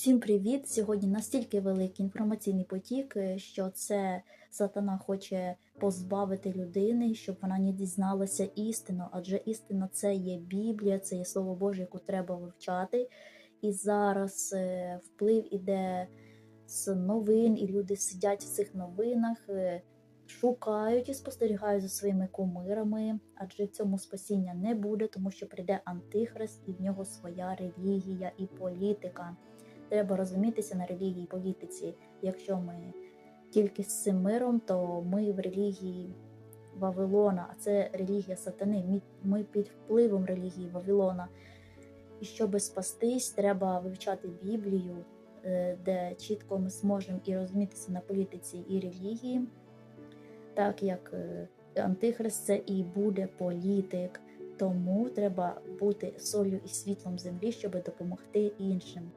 Всім привіт! Сьогодні настільки великий інформаційний потік, е, що це сатана хоче позбавити людини, щоб вона не дізналася істину, адже істина це є Біблія, це є Слово Боже, яку треба вивчати. І зараз е, вплив іде з новин, і люди сидять в цих новинах, е, шукають і спостерігають за своїми кумирами, адже в цьому спасіння не буде, тому що прийде антихрист, і в нього своя релігія і політика треба розумітися на релігії і політиці. Якщо ми тільки з цим миром, то ми в релігії Вавилона, а це релігія сатани. Ми, під впливом релігії Вавилона. І щоб спастись, треба вивчати Біблію, е, де чітко ми зможемо і розумітися на політиці і релігії, так як е, Антихрист це і буде політик. Тому треба бути солью і світлом землі, щоб допомогти іншим.